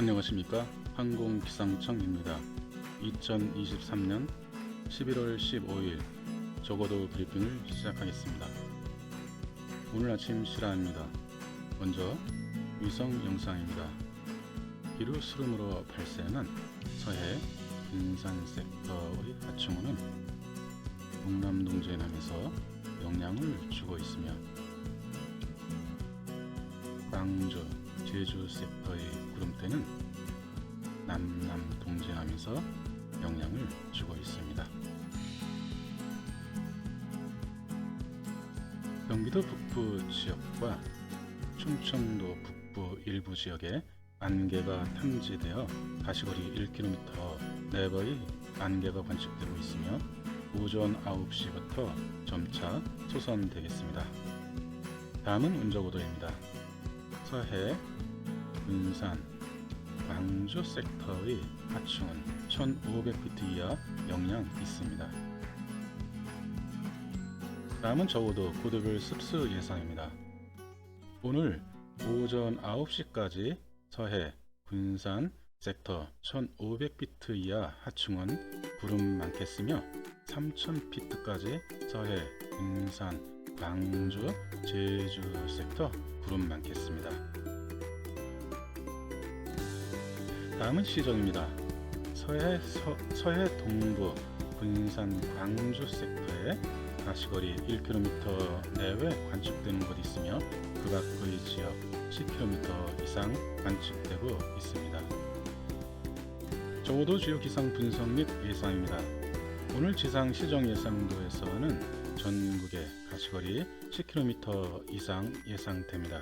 안녕하십니까? 항공기상청입니다. 2023년 11월 15일 적어도 브리핑을 시작하겠습니다. 오늘 아침 실화입니다. 먼저 위성 영상입니다. 비루 수름으로 발생한 서해 분산 섹터의 하층호는 동남 동제남에서 영향을 주고 있으며 광주, 제주 섹터의 구름대는 남남 동제하면서 영향을 주고 있습니다. 경기도 북부 지역과 충청도 북부 일부 지역에 안개가 탐지되어 가시거리 1km 내외의 안개가 관측되고 있으며 오전 9시부터 점차 소선되겠습니다. 다음은 운저고도입니다. 서해, 군산, 광주 섹터의 하층은 1500피트 이하 영향 있습니다. 다음은 적어도 고도별 습수 예상입니다. 오늘 오전 9시까지 서해, 군산 섹터 1500피트 이하 하층은 구름 많겠으며 3000피트까지 서해, 군산, 광주, 제주 섹터 구름 많겠습니다. 다음은 시정입니다. 서해, 서, 서해 동부, 군산, 광주 섹터에 가시거리 1km 내외 관측되는 곳이 있으며 그 밖의 지역 10km 이상 관측되고 있습니다. 적어도 주요 기상 분석 및 예상입니다. 오늘 지상 시정 예상도에서는 전국의 가시거리 10km 이상 예상됩니다.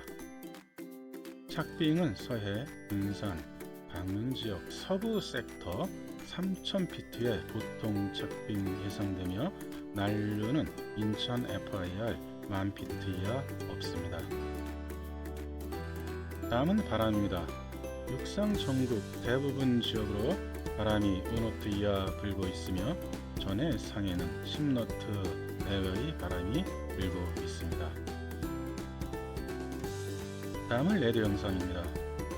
착빙은 서해, 군산, 강릉 지역 서부 섹터 3000피트의 보통 착빙 예상되며 난류는 인천 FIR 만 피트 이하 없습니다. 다음은 바람입니다. 육상 전국 대부분 지역으로 바람이 5노트 이하 불고 있으며 전해 상해는 10노트 내외의 바람이 불고 있습니다. 다음은 레드 영상입니다.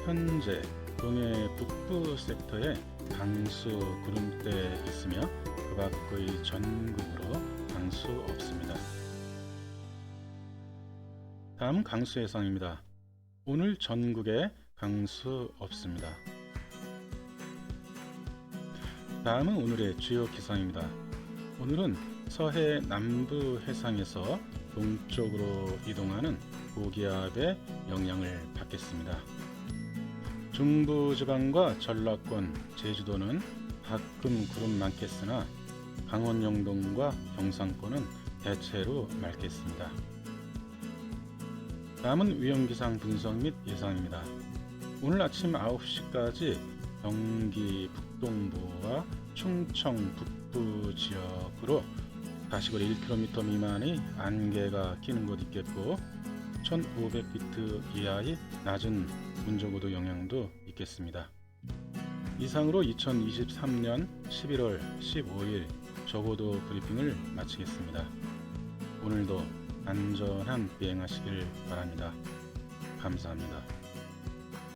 현재 동해 북부 섹터에 강수 구름대 있으며 그 밖의 전국으로 강수 없습니다. 다음 강수 예상입니다. 오늘 전국에 강수 없습니다. 다음은 오늘의 주요 기상입니다. 오늘은 서해 남부 해상에서 동쪽으로 이동하는 고기압의 영향을 받겠습니다. 중부지방과 전라권, 제주도는 가끔 구름 많겠으나 강원 영동과 경상권은 대체로 맑겠습니다. 다음은 위험기상 분석 및 예상입니다. 오늘 아침 9시까지 경기 북동부와 충청 북부 지역으로 가시거리 1km 미만의 안개가 끼는 곳 있겠고 1500피트 이하의 낮은 문조고도 영향도 있겠습니다. 이상으로 2023년 11월 15일 저고도 브리핑을 마치겠습니다. 오늘도 안전한 비행하시길 바랍니다. 감사합니다.